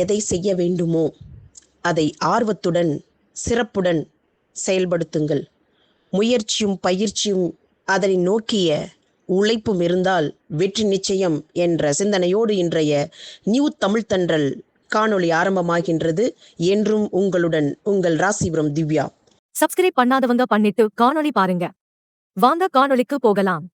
எதை செய்ய வேண்டுமோ அதை ஆர்வத்துடன் சிறப்புடன் செயல்படுத்துங்கள். முயற்சியும் பயிற்சியும் அதனை நோக்கிய உழைப்பும் இருந்தால் வெற்றி நிச்சயம் என்ற சிந்தனையோடு இன்றைய நியூ தமிழ் தன்றல் காணொளி ஆரம்பமாகின்றது. என்றும் உங்களுடன் உங்கள் ராசிபுரம் திவ்யா. சப்ஸ்கிரைப் பண்ணாதவங்க பண்ணிட்டு காணொளி பாருங்க. வாங்க காணொளிக்கு போகலாம்.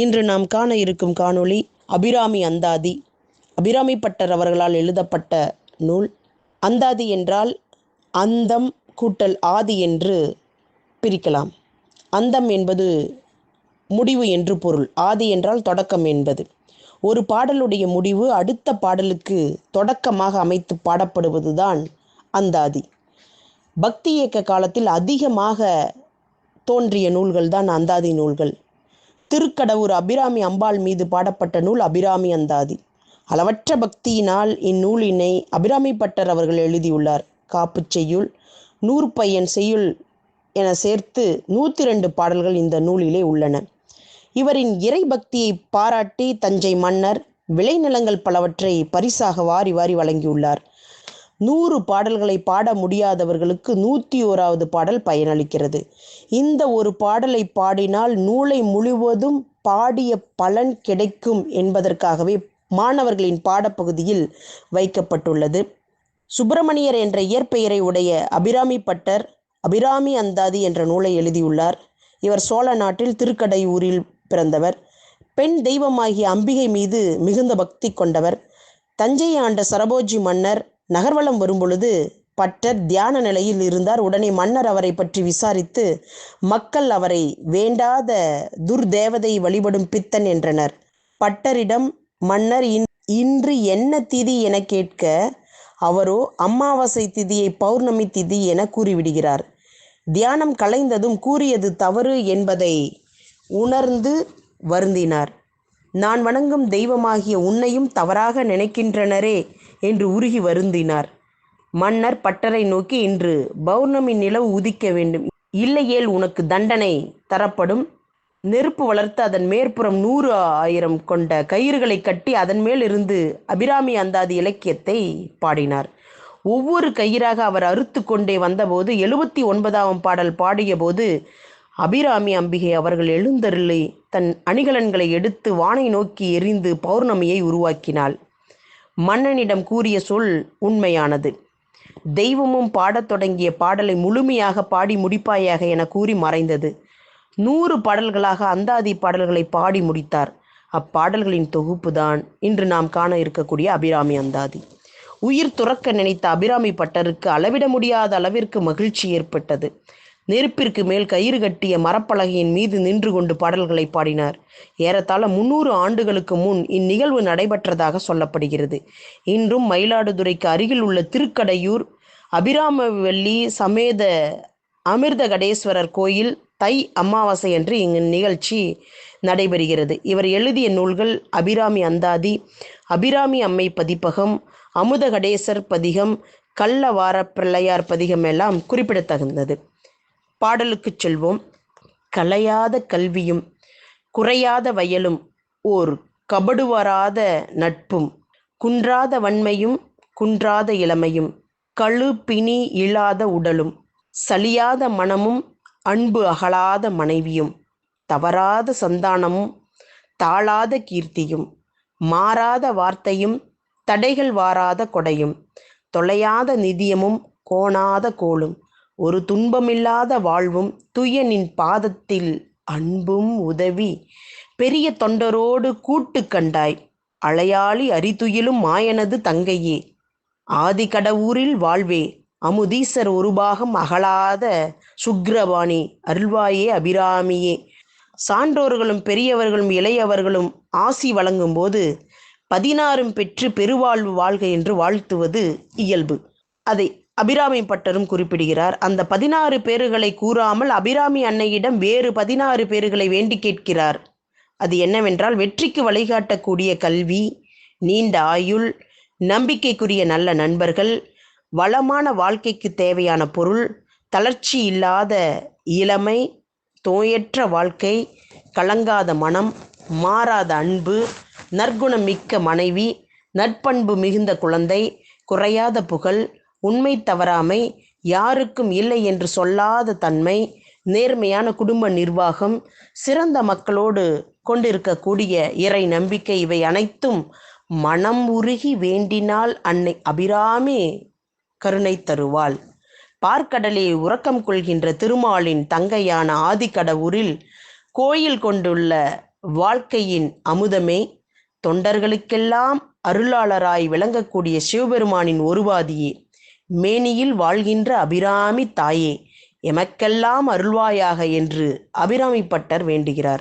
இன்று நாம் காண இருக்கும் காணொளி அபிராமி அந்தாதி. அபிராமி பட்டர் அவர்களால் எழுதப்பட்ட நூல். அந்தாதி என்றால் அந்தம் கூட்டல் ஆதி என்று பிரிக்கலாம். அந்தம் என்பது முடிவு என்று பொருள். ஆதி என்றால் தொடக்கம் என்பது. ஒரு பாடலுடைய முடிவு அடுத்த பாடலுக்கு தொடக்கமாக அமைத்து பாடப்படுவதுதான் அந்தாதி. பக்தி இயக்க காலத்தில் அதிகமாக தோன்றிய நூல்கள் தான் அந்தாதி நூல்கள். திருக்கடவுர் அபிராமி அம்பாள் மீது பாடப்பட்ட நூல் அபிராமி அந்தாதி. அளவற்ற பக்தியினால் இந்நூலினை அபிராமி பட்டர் அவர்கள் எழுதியுள்ளார். காப்புச் செய்யுள் நூறு பையன் செய்யுள் என சேர்த்து நூற்றி ரெண்டு பாடல்கள் இந்த நூலிலே உள்ளன. இவரின் இறை பக்தியை பாராட்டி தஞ்சை மன்னர் விளைநிலங்கள் பலவற்றை பரிசாக வாரி வாரி வழங்கியுள்ளார். நூறு பாடல்களை பாட முடியாதவர்களுக்கு நூற்றி ஓராவது பாடல் பயனளிக்கிறது. இந்த ஒரு பாடலை பாடினால் நூலை முழுவதும் பாடிய பலன் கிடைக்கும் என்பதற்காகவே மாணவர்களின் பாடப்பகுதியில் வைக்கப்பட்டுள்ளது. சுப்பிரமணியர் என்ற இயற்பெயரை உடைய அபிராமி பட்டர் அபிராமி அந்தாதி என்ற நூலை எழுதியுள்ளார். இவர் சோழ நாட்டில் திருக்கடையூரில் பிறந்தவர். பெண் தெய்வமாகிய அம்பிகை மீது மிகுந்த பக்தி கொண்டவர். தஞ்சை ஆண்ட சரபோஜி மன்னர் நகர்வலம் வரும்பொழுது பட்டர் தியான நிலையில் இருந்தார். உடனே மன்னர் அவரை பற்றி விசாரித்து மக்கள் அவரை வேண்டாத துர்தேவதை வழிபடும் பித்தன் என்றனர். பட்டரிடம் மன்னர் இன்- இன்று என்ன திதி என கேட்க அவரோ அமாவாசை திதியை பௌர்ணமி திதி என கூறிவிடுகிறார். தியானம் கலைந்ததும் கூறியது தவறு என்பதை உணர்ந்து வருந்தினார். நான் வணங்கும் தெய்வமாகிய உன்னையும் தவறாக நினைக்கின்றனரே என்று உருகி வருந்தினார். மன்னர் பட்டரை நோக்கி இன்று பௌர்ணமி நிலவு உதிக்க வேண்டும். இல்லையேல் உனக்கு தண்டனை தரப்படும். நெருப்பு வளர்த்து அதன் மேற்புறம் நூறு ஆயிரம் கொண்ட கயிறுகளை கட்டி அதன் மேல் இருந்து அபிராமி அந்தாதி இலக்கியத்தை பாடினார். ஒவ்வொரு கயிறாக அவர் அறுத்து கொண்டே வந்தபோது எழுபத்தி ஒன்பதாம் பாடல் பாடியபோது அபிராமி அம்பிகை அவர்கள் எழுந்தருளி தன் அணிகலன்களை எடுத்து வானை நோக்கி எரிந்து பௌர்ணமியை உருவாக்கினாள். மன்னனிடம் கூறிய சொல் உண்மையானது. தெய்வமும் பாடத் தொடங்கிய பாடலை முழுமையாக பாடி முடிப்பாயாக என கூறி மறைந்தது. நூறு பாடல்களாக அந்தாதி பாடல்களை பாடி முடித்தார். அப்பாடல்களின் தொகுப்புதான் இன்று நாம் காண இருக்கக்கூடிய அபிராமி அந்தாதி. உயிர் துறக்க நினைத்த அபிராமி பட்டருக்கு அளவிட முடியாத அளவிற்கு மகிழ்ச்சி ஏற்பட்டது. நெருப்பிற்கு மேல் கயிறு கட்டிய மரப்பலகையின் மீது நின்று கொண்டு பாடல்களை பாடினார். ஏறத்தாழ முன்னூறு ஆண்டுகளுக்கு முன் இந்நிகழ்வு நடைபெற்றதாக சொல்லப்படுகிறது. இன்றும் மயிலாடுதுறைக்கு அருகில் உள்ள திருக்கடையூர் அபிராமவல்லி சமேத அமிர்தகடேஸ்வரர் கோயில் தை அமாவாசை என்று இங்கு நிகழ்ச்சி நடைபெறுகிறது. இவர் எழுதிய நூல்கள் அபிராமி அந்தாதி அபிராமி அம்மை பதிப்பகம் அமுதகடேசர் பதிகம் கள்ளவார பிள்ளையார் பதிகம் எல்லாம் குறிப்பிடத்தகுந்தது. பாடலுக்குச் செல்வோம். கலையாத கல்வியும் குறையாத வயலும் ஓர் கபடுவராத நட்பும் குன்றாத வன்மையும் குன்றாத இளமையும் கழு பிணி இழாத உடலும் சலியாத மனமும் அன்பு அகலாத மனைவியும் தவறாத சந்தானமும் தாழாத கீர்த்தியும் மாறாத வார்த்தையும் தடைகள் வாராத கொடையும் தொலையாத நிதியமும் கோணாத கோளும் ஒரு துன்பமில்லாத வாழ்வும் துயனின் பாதத்தில் அன்பும் உதவி. பெரிய தொண்டரோடு கூட்டு கண்டாய். அலையாளி அரிதுயிலும் மாயனது தங்கையே. ஆதிகடவூரில் வாழ்வே. அமுதீசர் ஒரு பாகம் அகலாத சுக்ரவாணி அருள்வாயே அபிராமியே. சான்றோர்களும் பெரியவர்களும் இளையவர்களும் ஆசி வழங்கும்போது பதினாறும் பெற்று பெருவாழ்வு வாழ்க என்று வாழ்த்துவது இயல்பு. அதை அபிராமி பட்டரும் குறிப்பிடுகிறார். அந்த பதினாறு பேர்களை கூறாமல் அபிராமி அன்னையிடம் வேறு பதினாறு பேர்களை வேண்டி கேட்கிறார். அது என்னவென்றால் வெற்றிக்கு வழிகாட்டக்கூடிய கல்வி நீண்ட ஆயுள் நம்பிக்கைக்குரிய நல்ல நண்பர்கள் வளமான வாழ்க்கைக்கு தேவையான பொருள் தளர்ச்சி இல்லாத இளமை தோயற்ற வாழ்க்கை கலங்காத மனம் மாறாத அன்பு நற்குணம் மிக்க மனைவி நற்பண்பு மிகுந்த குழந்தை குறையாத புகழ் உண்மை தவறாமை யாருக்கும் இல்லை என்று சொல்லாத தன்மை நேர்மையான குடும்ப நிர்வாகம் சிறந்த மக்களோடு கொண்டிருக்கக்கூடிய இறை நம்பிக்கை இவை அனைத்தும் மனம் உருகி வேண்டினால் அன்னை அபிராமி கருணை தருவாள். பார்க்கடலே உறக்கம் கொள்கின்ற திருமாலின் தங்கையான ஆதிக்கடவுரில் கோயில் கொண்டுள்ள வாழ்க்கையின் அமுதமே தொண்டர்களுக்கெல்லாம் அருளாளராய் விளங்கக்கூடிய சிவபெருமானின் ஒருவாதியே. மேனியில் வாழ்கின்ற அபிராமி தாயே எமக்கெல்லாம் அருள்வாயாக என்று அபிராமிப்பட்டர் வேண்டுகிறார்.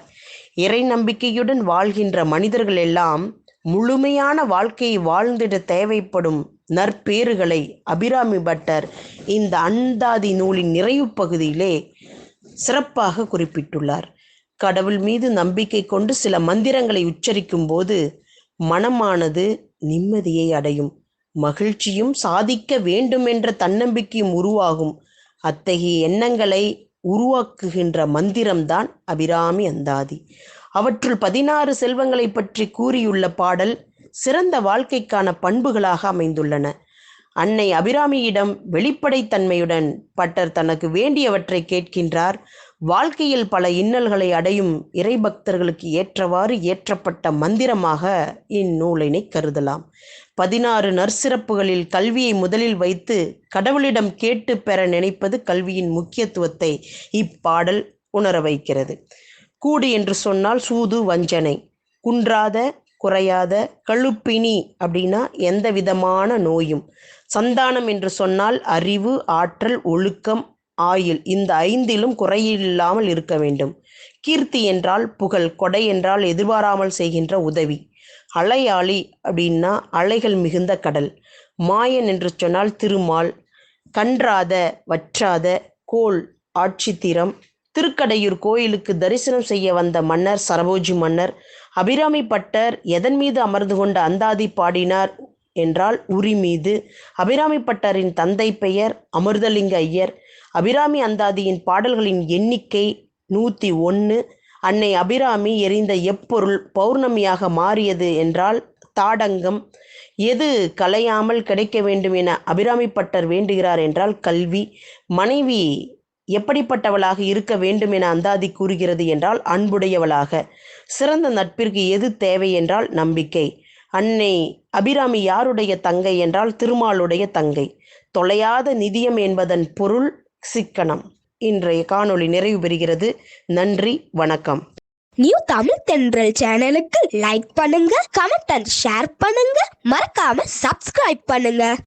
இறை நம்பிக்கையுடன் வாழ்கின்ற மனிதர்கள் எல்லாம் முழுமையான வாழ்க்கையை வாழ்ந்திட தேவைப்படும் நற்பேறுகளை அபிராமி பட்டர் இந்த அந்தாதி நூலின் நிறைவு பகுதியிலே சிறப்பாக குறிப்பிட்டுள்ளார். கடவுள் மீது நம்பிக்கை கொண்டு சில மந்திரங்களை உச்சரிக்கும் போது மனமானது நிம்மதியை அடையும். மகிழ்ச்சியும் சாதிக்க வேண்டும் என்ற தன்னம்பிக்கையும் உருவாகும். அத்தகைய எண்ணங்களை உருவாக்குகின்ற மந்திரம்தான் அபிராமி அந்தாதி. அவற்றுள் பதினாறு செல்வங்களை பற்றி கூறியுள்ள பாடல் சிறந்த வாழ்க்கைக்கான பண்புகளாக அமைந்துள்ளன. அன்னை அபிராமியிடம் வெளிப்படைத்தன்மையுடன் பட்டர் தனக்கு வேண்டியவற்றை கேட்கின்றார். வாழ்க்கையில் பல இன்னல்களை அடையும் இறைபக்தர்களுக்கு ஏற்றவாறு ஏற்றப்பட்ட மந்திரமாக இந்நூலினை கருதலாம். பதினாறு நற்சிறப்புகளில் கல்வியை முதலில் வைத்து கடவுளிடம் கேட்டு பெற நினைப்பது கல்வியின் முக்கியத்துவத்தை இப்பாடல் உணர வைக்கிறது. கூடு என்று சொன்னால் சூது வஞ்சனை. குன்றாத குறையாத கழுப்பினி அப்படின்னா எந்த விதமான நோயும். சந்தானம் என்று சொன்னால் அறிவு ஆற்றல் ஒழுக்கம் ஆயுள். இந்த ஐந்திலும் குறையில்லாமல் இருக்க வேண்டும். கீர்த்தி என்றால் புகழ் கொடை என்றால் எதிர்பாராமல் செய்கின்ற உதவி. அலையாளி அப்படின்னா அலைகள் மிகுந்த கடல். மாயன் என்று சொன்னால் திருமால் கன்றாத வற்றாத கோல் ஆட்சித்திரம் திருக்கடையூர் கோயிலுக்கு தரிசனம் செய்ய வந்த மன்னர் சரபோஜி மன்னர் அபிராமி பட்டர் எதன் மீது அமர்ந்து கொண்ட அந்தாதி பாடினார் என்றால் உரி மீது. அபிராமி பட்டரின் தந்தை பெயர் அமிர்தலிங்க ஐயர். அபிராமி அந்தாதியின் பாடல்களின் எண்ணிக்கை நூற்றி ஒன்று அன்னை அபிராமி எரிந்த எப்பொருள் பௌர்ணமியாக மாறியது என்றால் தாடங்கம் எது கலையாமல் கிடைக்க வேண்டும் என அபிராமி பட்டர் வேண்டுகிறார் என்றால் கல்வி. மனைவி எப்படிப்பட்டவளாக இருக்க வேண்டும் என அந்தாதி கூறுகிறது என்றால் அன்புடையவளாக. சிறந்த நட்பிற்கு எது தேவை என்றால் நம்பிக்கை. அன்னை அபிராமி யாருடைய தங்கை என்றால் திருமாலுடைய தங்கை. தொலையாத நிதியம் என்பதன் பொருள் சிக்கனம். இன்றைய காணொளி நிறைவு பெறுகிறது. நன்றி வணக்கம். நியூ தமிழ் தென்றல் சேனலுக்கு லைக் பண்ணுங்க கமெண்ட் அண்ட் ஷேர் பண்ணுங்க. மறக்காம சப்ஸ்கிரைப் பண்ணுங்க.